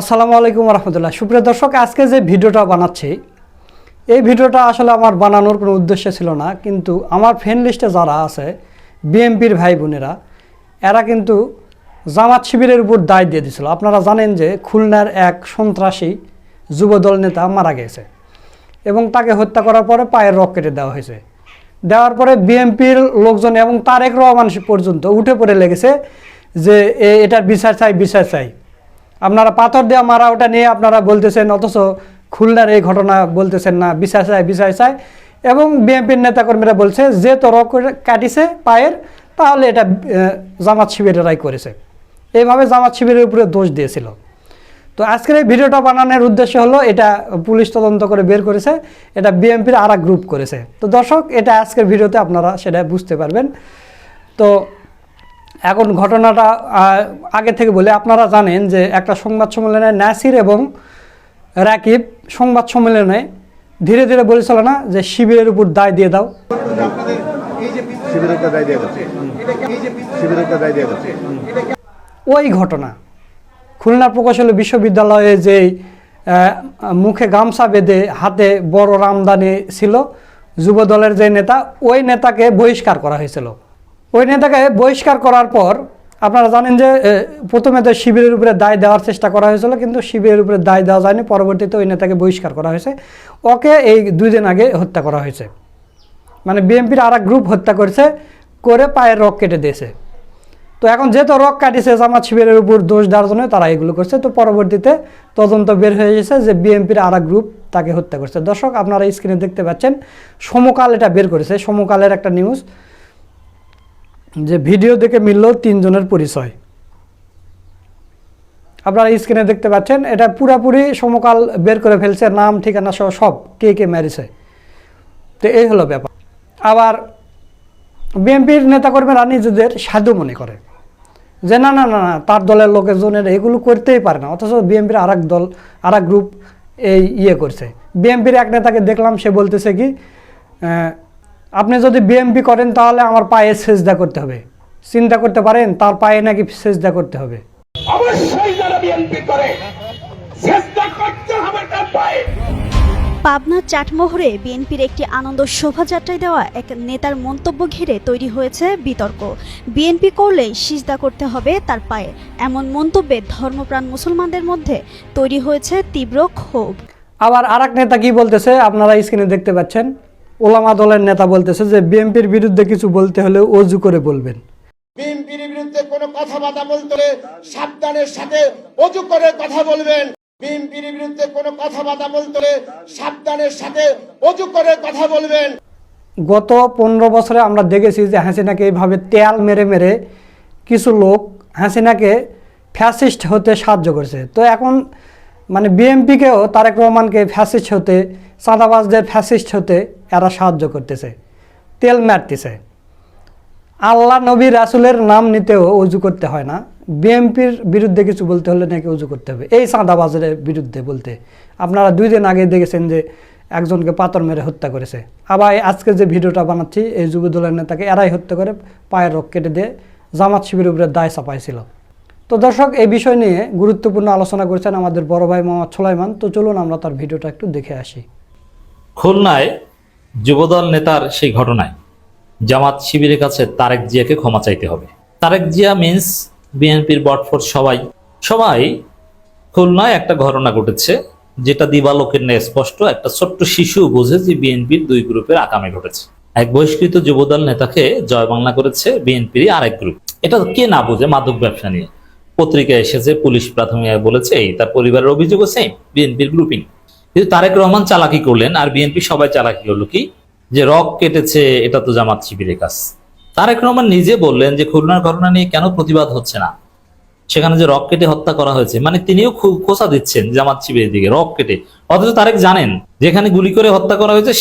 আসসালামু আলাইকুম রহমতুল্লাহ সুপ্রিয় দর্শক, আজকে যে ভিডিওটা বানাচ্ছি, এই ভিডিওটা আসলে আমার বানানোর কোনো উদ্দেশ্য ছিল না, কিন্তু আমার ফ্রেন্ড লিস্টে যারা আছে বিএমপির ভাই বোনেরা, এরা কিন্তু জামাত শিবিরের উপর দায় দিয়ে দিছিল আপনারা জানেন যে খুলনার এক সন্ত্রাসী যুবদল নেতা মারা গেছে এবং তাকে হত্যা করার পরে পায়ের রক কেটে দেওয়া হয়েছে। দেওয়ার পরে বিএনপির লোকজন এবং তারেক রহমান পর্যন্ত উঠে পড়ে লেগেছে যে এটার বিচার চাই বিচার চাই। আপনারা পাথর দেওয়া মারা ওটা নিয়ে আপনারা বলতেছেন, অথচ খুলনার এই ঘটনা বলতেছেন না বিচার চাই বিচার চাই এবং বিএনপির নেতাকর্মীরা বলছে, যে তরক কাটিছে পায়ের, তাহলে এটা জামাত শিবিরেরাই করেছে। এইভাবে জামাত শিবিরের উপরে দোষ দিয়েছিল। তো আজকের এই ভিডিওটা বানানোর উদ্দেশ্য হলো, এটা পুলিশ তদন্ত করে বের করেছে, এটা বিএমপির আর গ্রুপ করেছে। তো দর্শক, এটা আজকের ভিডিওতে আপনারা সেটা বুঝতে পারবেন। তো এখন ঘটনাটা আগে থেকে বলে আপনারা জানেন যে একটা সংবাদ সম্মেলনে নাসির এবং রাকিব সংবাদ সম্মেলনে ধীরে ধীরে বলেছিল না যে শিবিরের উপর দায় দিয়ে দাও। ওই ঘটনা খুলনা প্রকৌশলী বিশ্ববিদ্যালয়ে যে মুখে গামছা বেঁধে হাতে বড় রামদানি ছিল যুবদলের যে নেতা ওই নেতাকে বহিষ্কার করা হয়েছিল। ওই নেতাকে বহিষ্কার করার পর আপনারা জানেন যে প্রথমে তো শিবিরের উপরে দায় দেওয়ার চেষ্টা করা হয়েছিল, কিন্তু শিবিরের উপরে দায় দেওয়া যায়নি, পরবর্তীতে ওই নেতাকে বহিষ্কার করা হয়েছে। ওকে এই দুই দিন আগে হত্যা করা হয়েছে। মানে বিএনপির আর গ্রুপ হত্যা করেছে, করে পায়ের রক কেটে দিয়েছে। তো এখন যেহেতু রক কাটিছে, জামাত শিবিরের উপর দোষ দেওয়ার জন্য তারা এগুলো করছে। তো পরবর্তীতে তদন্ত বের হয়ে গেছে যে বিএনপির আর গ্রুপ তাকে হত্যা করছে। দর্শক, আপনারা স্ক্রিনে দেখতে পাচ্ছেন, সমকাল এটা বের করেছে। সমকালের একটা নিউজ যে ভিডিও দেখে মিলল তিনজনের পরিচয়। আপনারা স্ক্রিনে দেখতে পাচ্ছেন, এটা পুরাপুরি সমকাল বের করে ফেলছে, নাম, ঠিকানা সহ সব, কে কে মেরেছে। তো এই হলো ব্যাপার। আবার বিএনপির নেতাকর্মীরা নিজেদের সাধু মনে করে। যে না না না না, তার দলের লোকজনের এগুলো করতেই পারে না, অথচ বিএনপির আর দল আর গ্রুপ এই ইয়ে করছে। বিএনপির এক নেতাকে দেখলাম, সে বলতেছে কি আপনি যদি বিএমপি করেন তাহলে আমার পায়ে সেজদা করতে হবে। চিন্তা করতে পারেন তার পায়ে নাকি সেজদা করতে হবে। অবশ্যই যারা বিএনপি করে চেষ্টা করতে হবে তার পায়ে। পাবনার চাটমোহরে বিএনপির একটি আনন্দ শোভাযাত্রায় দেওয়া এক নেতার মন্তব্য ঘিরে তৈরি হয়েছে বিতর্ক। বিএনপি করলেই সিজদা করতে হবে তার পায়ে। এমন মন্তব্যে ধর্মপ্রাণ মুসলমানদের মধ্যে তৈরি হয়েছে তীব্র ক্ষোভ। আবার আর নেতা কি বলতেছে আপনারা স্ক্রিনে দেখতে পাচ্ছেন। ওলামা দলের নেতা বলতেছে যে বিএনপির বিরুদ্ধে কিছু বলতে হলে অজু করে বলবেন। বিএনপির বিরুদ্ধে কোনো কথাবার্তা বলতে হলে সাবধানের সাথে অজু করে কথা বলবেন। বিএনপির বিরুদ্ধে কোনো কথাবার্তা বলতে হলে সাবধানের সাথে অজু করে কথা বলবেন। গত পনেরো বছরে আমরা দেখেছি যে হাসিনাকে এইভাবে তেল মেরে মেরে কিছু লোক হাসিনাকে ফ্যাসিস্ট হতে সাহায্য করেছে। তো এখন মানে বিএমপিকেও তারেক রহমানকে ফ্যাসিস্ট হতে, চাঁদাবাজদের ফ্যাসিস্ট হতে এরা সাহায্য করতেছে, তেল মারতেছে। আল্লাহ নবী রাসুলের নাম নিতেও উজু করতে হয় না। বিএমপির বিরুদ্ধে কিছু বলতে হলে নাকি উজু করতে হবে। এই চাঁদাবাজের বিরুদ্ধে বলতে। আপনারা দুই দিন আগে দেখেছেন যে একজনকে পাথর মেরে হত্যা করেছে। আবার আজকে যে ভিডিওটা বানাচ্ছি, এই যুবদলের নেতাকে এরাই হত্যা করে পায়ের রক কেটে দিয়ে জামাত শিবিরের উপরে দায় চাপাইছিল। তো দর্শক, এই বিষয় নিয়ে গুরুত্বপূর্ণ আলোচনা করেছেন আমাদের বড় ভাই মোহাম্মদ সোলাইমান। তো চলুন আমরা তার ভিডিওটা একটু দেখে আসি। খুলনায় যুবদল নেতার সেই ঘটনায় জামাত শিবিরের কাছে তারেক জিয়াকে ক্ষমা চাইতে হবে। তারেক জিয়া, মিন্স, বিএনপির বটফোর্স সবাই সবাই খুলনায় একটা ঘটনা ঘটেছে, যেটা দিবালোকের ন্যায় স্পষ্ট। একটা ছোট্ট শিশু বোঝে যে বিএনপির দুই গ্রুপের আকামে ঘটেছে। এক বহিষ্কৃত যুবদল নেতাকে জয় বাংলা করেছে বিএনপির আরেক গ্রুপ। এটা কে না বোঝে মাদক ব্যবসা নিয়ে। পত্রিকায় এসেছে পুলিশ প্রাথমিক বলেছে, এই তার পরিবারের অভিযোগও সেম বিএনপির গ্রুপিং কিন্তু তারেক রহমান চালাকি করলেন, আর বিএনপি সবাই চালাকি করল কি? যে রক কেটেছে, এটা তো জামাত শিবিরের কাজ। তারেক রহমান নিজে বললেন যে খুলনার ঘটনা নিয়ে কেন প্রতিবাদ হচ্ছে না? সেখানে যে রক কেটে হত্যা করা হয়েছে মানে তিনিও খুব খোসা দিচ্ছেন জামাত শিবিরের দিকে, রক কেটে। অথচ তারেক জানেন, যেখানে গুলি করে হত্যা করা হয়েছে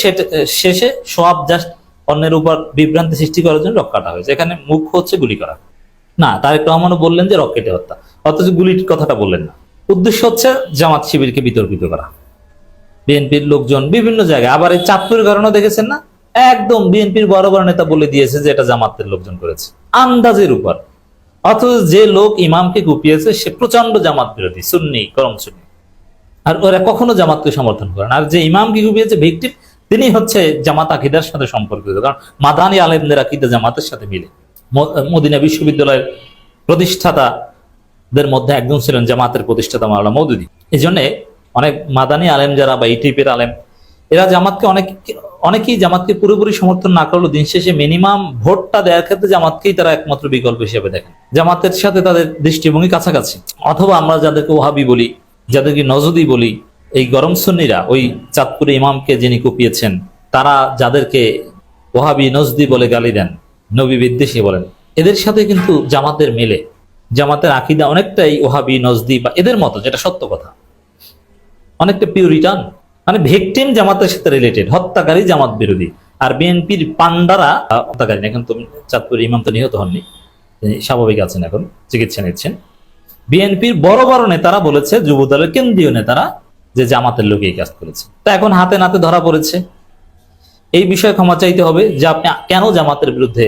শেষে সব জাস্ট অন্যের উপর বিভ্রান্তি সৃষ্টি করার জন্য রক কাটা হয়েছে। এখানে মুখ্য হচ্ছে গুলি করা। না, তারেক রহমানও বললেন যে রক কেটে হত্যা। অথচ গুলির কথাটা বললেন না। উদ্দেশ্য হচ্ছে জামাত শিবিরকে বিতর্কিত করা। বিএনপির লোকজন বিভিন্ন জায়গায়, আবার এই চাঁদপুরের কারণে দেখেছেন না? একদম বিএনপির বড় বড় নেতা বলে দিয়েছে যে এটা জামাতের লোকজন করেছে। আন্দাজের উপর। অথচ যে লোক ইমামকে কুপিয়েছে, সে প্রচণ্ড জামাত বিরোধী, সুন্নি করম সুন্নি আর ওরা কখনো জামাতকে সমর্থন করে না। আর যে ইমামকে কুপিয়েছে, ভিক্টিম, তিনি হচ্ছে জামাত আকিদার সাথে সম্পর্কিত। কারণ মাদানি আলেমদের আকিদা জামাতের সাথে মিলে। মদিনা বিশ্ববিদ্যালয়ের প্রতিষ্ঠাতাদের মধ্যে একজন ছিলেন জামাতের প্রতিষ্ঠাতা মাওলানা মৌদুদি। এই জন্য অনেক মাদানি আলেম যারা বা এই টাইপের আলেম, এরা জামাতকে অনেক, অনেকেই জামাতকে পুরোপুরি সমর্থন না করলেও দিন শেষে মিনিমাম ভোটটা দেওয়ার ক্ষেত্রে জামাতকেই তারা একমাত্র বিকল্প হিসেবে দেখেন। জামাতের সাথে তাদের দৃষ্টিভঙ্গি কাছাকাছি। অথবা আমরা যাদেরকে ওহাবি বলি, যাদেরকে নজদি বলি, এই গরম সুন্নিরা, ওই চাঁদপুরে ইমামকে যিনি কুপিয়েছেন, তারা যাদেরকে ওহাবি নজদি বলে গালি দেন নবী বিদ্বেষী বলেন। এদের সাথে কিন্তু জামাতের মেলে। জামাতের আকিদা অনেকটাই ওহাবি, নজদি বা এদের মতো, যেটা সত্য কথা। অনেকটা পিউরিটান মানে ভিকটিম জামাতের সাথে রিলেটেড হত্যাকারী জামাত বিরোধী। আর বিএনপির পান্ডারা হত্যাকারী এখন তো চাঁদপুর ইমাম তো নিহত হননি। স্বাভাবিক আছেন এখন, চিকিৎসা নিচ্ছেন। বিএনপির বড় বড় নেতারা বলেছে যুব দলের কেন্দ্রীয় নেতারা যে জামাতের লোক এই কাজ করেছে। তা এখন হাতে নাতে ধরা পড়েছে। এই বিষয়ে ক্ষমা চাইতে হবে যে আপনি কেন জামাতের বিরুদ্ধে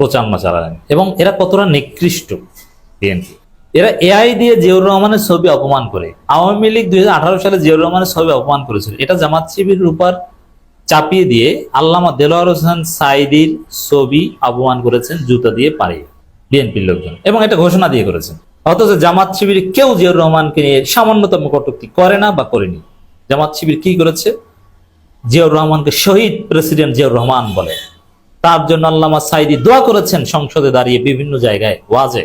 প্রচারণা চালালেন এবং এরা কতটা নিকৃষ্ট বিএনপি এরা এআই দিয়ে জিয়াউর রহমানের ছবি অপমান করে। আওয়ামী লীগ দুই হাজার আঠারো সালে জিয়াউর রহমানের ছবি অপমান করেছিল। এটা জামাত শিবিরের উপর চাপিয়ে দিয়ে আল্লামা দেলোয়ার হোসেন সাইদির ছবি অপমান করেছেন, জুতা দিয়ে পাড়িয়ে বিএনপির লোকজন। এবং এটা ঘোষণা দিয়ে করেছেন। অথচ জামাত শিবির কেউ জিয়াউর রহমানকে নিয়ে সামান্যতম কটূক্তি করে না বা করেনি। জামাত শিবির কি করেছে? জিয়াউর রহমানকে শহীদ প্রেসিডেন্ট জিয়াউর রহমান বলে। তার জন্য আল্লামা সাইদি দোয়া করেছেন সংসদে দাঁড়িয়ে বিভিন্ন জায়গায় ওয়াজে।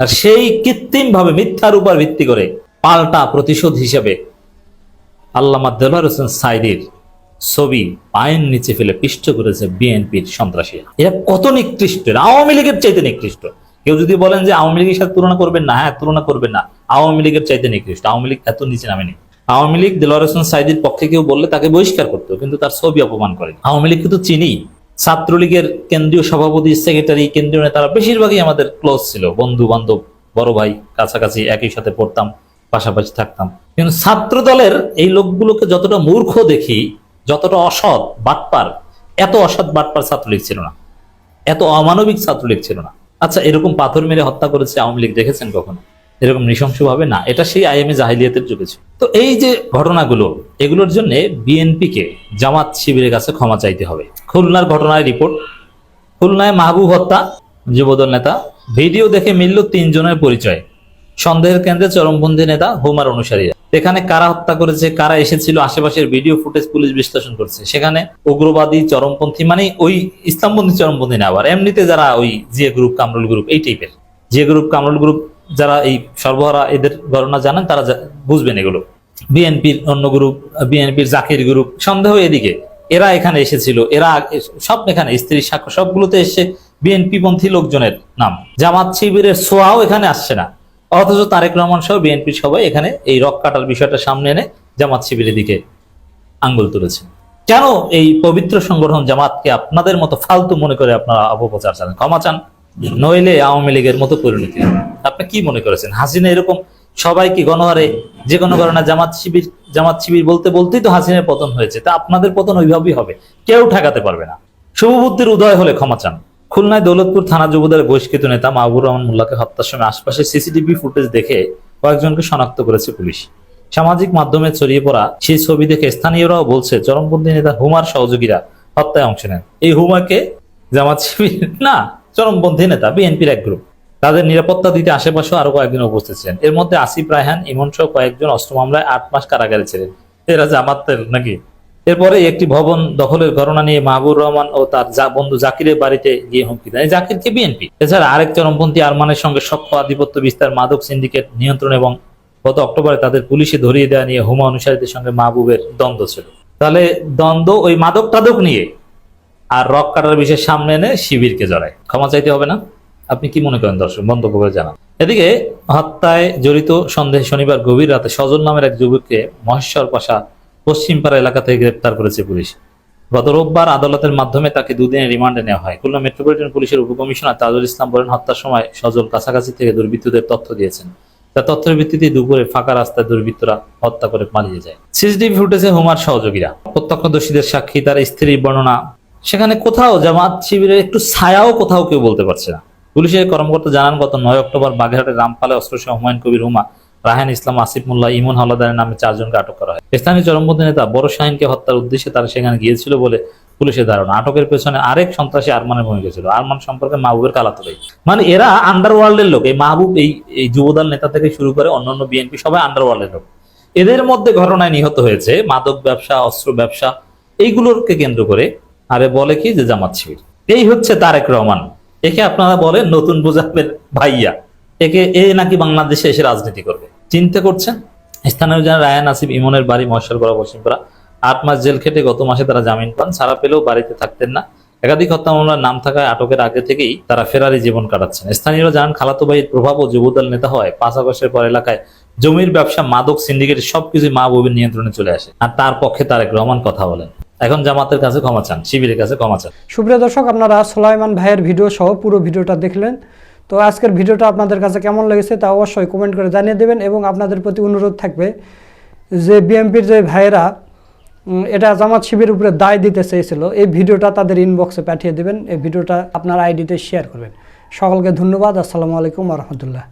আর সেই কৃত্রিম ভাবে মিথ্যার উপর ভিত্তি করে পাল্টা প্রতিশোধ হিসেবে আল্লামা দেলোয়ার হোসেন সাইদির ছবি পায়ের নিচে ফেলে পিষ্ট করেছে বিএনপির সন্ত্রাসীরা। এটা কত নিকৃষ্ট আওয়ামী লীগের চাইতে নিকৃষ্ট। কেউ যদি বলেন যে আওয়ামী লীগের সাথে তুলনা করবেন না হ্যাঁ তুলনা করবেন না। আওয়ামী লীগের চাইতে নিকৃষ্ট, আওয়ামী লীগ এত নিচে নামেনি। আওয়ামী লীগ দেলোয়ার হোসেন সাইদির পক্ষে কেউ বললে তাকে বহিষ্কার করতো কিন্তু তার ছবি অপমান করে আওয়ামী লীগ কিন্তু চিনি। ছাত্রলীগের কেন্দ্রীয় সভাপতি, সেক্রেটারি, কেন্দ্রীয় নেতারা বেশিরভাগই আমাদের ক্লোজ ছিল। বন্ধু বান্ধব বড় ভাই, কাছাকাছি একই সাথে পড়তাম, পাশাপাশি থাকতাম। কিন্তু ছাত্র দলের এই লোকগুলোকে যতটা মূর্খ দেখি, যতটা অসৎ বাটপার, এত অসৎ বাটপার ছাত্রলীগ ছিল না। এত অমানবিক ছাত্রলীগ ছিল না। আচ্ছা এরকম পাথর মেরে হত্যা করেছে আওয়ামী লীগ, দেখেছেন কখনো? এরকম নৃশংসভাবে না, এটা সেই আইএমএ জাহিলিয়াতের যুগে ছিল। তো এই যে ঘটনাগুলো, এগুলোর জন্য বিএনপিকে জামাত শিবিরের কাছে ক্ষমা চাইতে হবে। খুলনার ঘটনায় রিপোর্ট, খুলনায় মাহবুব হত্যা, যুবদল নেতা, ভিডিও দেখে মিলল তিনজনের পরিচয়। সন্দেহের কেন্দ্রে চরমপন্থী নেতা হুমার অনুসারীরা এখানে কারা হত্যা করেছে, কারা এসেছিল, আশেপাশের ভিডিও ফুটেজ পুলিশ বিশ্লেষণ করছে। সেখানে উগ্রবাদী চরমপন্থী মানে ওই ইসলামপন্থী চরমপন্থী না আবার, এমনিতে যারা ওই জিয়া গ্রুপ, কামরুল গ্রুপ, এই টাইপের জিয়া গ্রুপ, কামরুল গ্রুপ যারা এই সর্বহারা এদের ঘটনা জানেন, তারা বুঝবেন এগুলো। বিএনপির অন্য গ্রুপ বিএনপির জাকির গ্রুপ সন্দেহ এদিকে। এরা এখানে এসেছিল, এরা সব এখানে, স্ত্রী সাক্ষ্য, সবগুলোতে এসে বিএনপি পন্থী লোকজনের নাম। জামাত শিবিরের সোয়াও এখানে আসছে না। অথচ তারেক রহমান সহ বিএনপির সবাই এখানে এই রক কাটার বিষয়টা সামনে এনে জামাত শিবিরের দিকে আঙ্গুল তুলেছে। কেন এই পবিত্র সংগঠন জামাতকে আপনাদের মতো ফালতু মনে করে আপনারা অপপ্রচার চালান? ক্ষমা চান। নইলে আওয়ামী লীগের মতো পরিণতি আপনি কি মনে করেছেন? হাসিনা এরকম সবাইকে গণহারে, যে কোনো কারণে জামাত শিবির জামাত শিবির বলতে বলতেই তো হাসিনের পতন হয়েছে। তা আপনাদের পতন ওইভাবেই হবে। কেউ ঠেকাতে পারবে না। শুভবুদ্ধির উদয় হলে ক্ষমা চান। খুলনায় দৌলতপুর থানা যুবদলের বহিষ্কৃত নেতা মাহবুর রহমান মোল্লাকে হত্যার সময় আশপাশে সিসিটিভি ফুটেজ দেখে কয়েকজনকে শনাক্ত করেছে পুলিশ। সামাজিক মাধ্যমে ছড়িয়ে পড়া সেই ছবি দেখে স্থানীয়রাও বলছে, চরমপন্থী নেতা হুমার সহযোগীরা হত্যায় অংশ নেন। এই হুমাকে জামাত শিবির না চরমপন্থী নেতা, বিএনপির এক গ্রুপ। তাদের নিরাপত্তা দিতে আশেপাশেও আরও কয়েকজন উপস্থিত ছিলেন। এর মধ্যে আসিফ রায়হান, ইমন সহ কয়েকজন অস্ত্র মামলায় আট মাস কারাগারে ছিলেন। এরা জামাতের নাকি? এরপরে একটি ভবন দখলের ঘটনা নিয়ে মাহবুর রহমান ও তার বন্ধু জাকিরের বাড়িতে গিয়ে হুমকি দেয়। এই জাকিরকে বিএনপি? এছাড়া আরেক চরমপন্থী আরমানের সঙ্গে সক্ষ আধিপত্য বিস্তার মাদক সিন্ডিকেট নিয়ন্ত্রণ এবং গত অক্টোবরে তাদের পুলিশে ধরিয়ে দেওয়া নিয়ে হুমা অনুসারীদের সঙ্গে মাহবুবের দ্বন্দ্ব ছিল। তাহলে দ্বন্দ্ব ওই মাদক টাদক নিয়ে আর রক কাটার বিষয়ের সামনে এনে শিবিরকে জড়ায়। ক্ষমা চাইতে হবে না। আপনি কি মনে করেন দর্শক? মন্তব্য করে জানান। এদিকে হত্যায় জড়িত সন্দেহে শনিবার গভীর রাতে সজল নামের এক যুবককে মহেশ্বর পাশা পশ্চিমপাড়া এলাকা থেকে গ্রেপ্তার করেছে পুলিশ। গত রোববার আদালতের মাধ্যমে তাকে দুদিনের রিমান্ডে নেওয়া হয়। খুলনা মেট্রোপলিটন পুলিশের উপকমিশনার তাজুল ইসলাম বলেন, হত্যার সময় সজল কাছাকাছি থেকে দুর্বৃত্তদের তথ্য দিয়েছেন। তার তথ্যের ভিত্তিতে দুপুরে ফাঁকা রাস্তায় দুর্বৃত্তরা হত্যা করে পালিয়ে যায়। সিসিটিভি ফুটেজে হুমার সহযোগীরা। প্রত্যক্ষদর্শীদের সাক্ষী, তার স্ত্রীর বর্ণনা সেখানে কোথাও জামাত শিবিরের একটু ছায়াও কোথাও কেউ বলতে পারছে না। পুলিশের কর্মকর্তা জানান, গত নয় অক্টোবর বাগেরহাটের রামপালে অস্ত্রসহ হুমায়ুন কবির হুমা, রাহান ইসলাম, আসিফ মোল্লা, ইমন হাওলাদারের নামে চারজনকে আটক করা হয়। স্থানীয় চরমপন্থী নেতা বড় শাহিনকে হত্যার উদ্দেশ্যে তারা সেখানে গিয়েছিল বলে পুলিশের ধারণা। আটকের পেছনে আরেক সন্ত্রাসী আরমানের ভূমিকা ছিল। আরমান সম্পর্কে মাহবুবের কালাতো ভাই মানে এরা আন্ডারওয়ার্ল্ডের লোক। এই মাহবুব, এই এই যুবদল নেতা থেকে শুরু করে অন্যান্য বিএনপি সবাই আন্ডারওয়ার্ল্ডের লোক। এদের মধ্যে ঘটনায় নিহত হয়েছে মাদক ব্যবসা, অস্ত্র ব্যবসা, এইগুলোকে কেন্দ্র করে আরে বলে কি যে জামাত শিবির? এই হচ্ছে তারেক রহমান। একে আপনারা বলেন নতুন বোঝাবেন ভাইয়া। একে, এ নাকি বাংলাদেশে এসে রাজনীতি করবে। চিন্তা করছেন? স্থানীয় যারা রায়ান আসিফ ইমনের বাড়ি মহেশ্বরপাড়া পশ্চিমপাড়া আট মাস জেল খেটে গত মাসে তারা জামিন পান। ছাড়া পেলেও বাড়িতে থাকতেন না। একাধিক হত্যা মামলার নাম থাকায় আটকের আগে থেকেই তারা ফেরারি জীবন কাটাচ্ছেন। স্থানীয়রা জানান, খালাতো ভাইয়ের প্রভাব ও যুবদল নেতা হয় পাঁচ আগস্টের পর এলাকায় জমির ব্যবসা, মাদক সিন্ডিকেট সবকিছু মা ববির নিয়ন্ত্রণে চলে আসে। আর তার পক্ষে তারেক রহমান কথা বলেন। এখন জামাতের কাছে ক্ষমা চান, শিবিরের কাছে ক্ষমা চান। সুপ্রিয় দর্শক, আপনারা সোলাইমান ভাইয়ের ভিডিও সহ পুরো ভিডিওটা দেখলেন। তো আজকের ভিডিওটা আপনাদের কাছে কেমন লেগেছে তা অবশ্যই কমেন্ট করে জানিয়ে দেবেন এবং আপনাদের প্রতি অনুরোধ থাকবে যে বিএমপির যে ভাইয়েরা এটা জামাত শিবির উপরে দায় দিতে চেয়েছিল, এই ভিডিওটা তাদের ইনবক্সে পাঠিয়ে দেবেন, এই ভিডিওটা আপনার আইডিতে শেয়ার করবেন। সকলকে ধন্যবাদ, আসসালামু আলাইকুম রহমতুল্লাহ।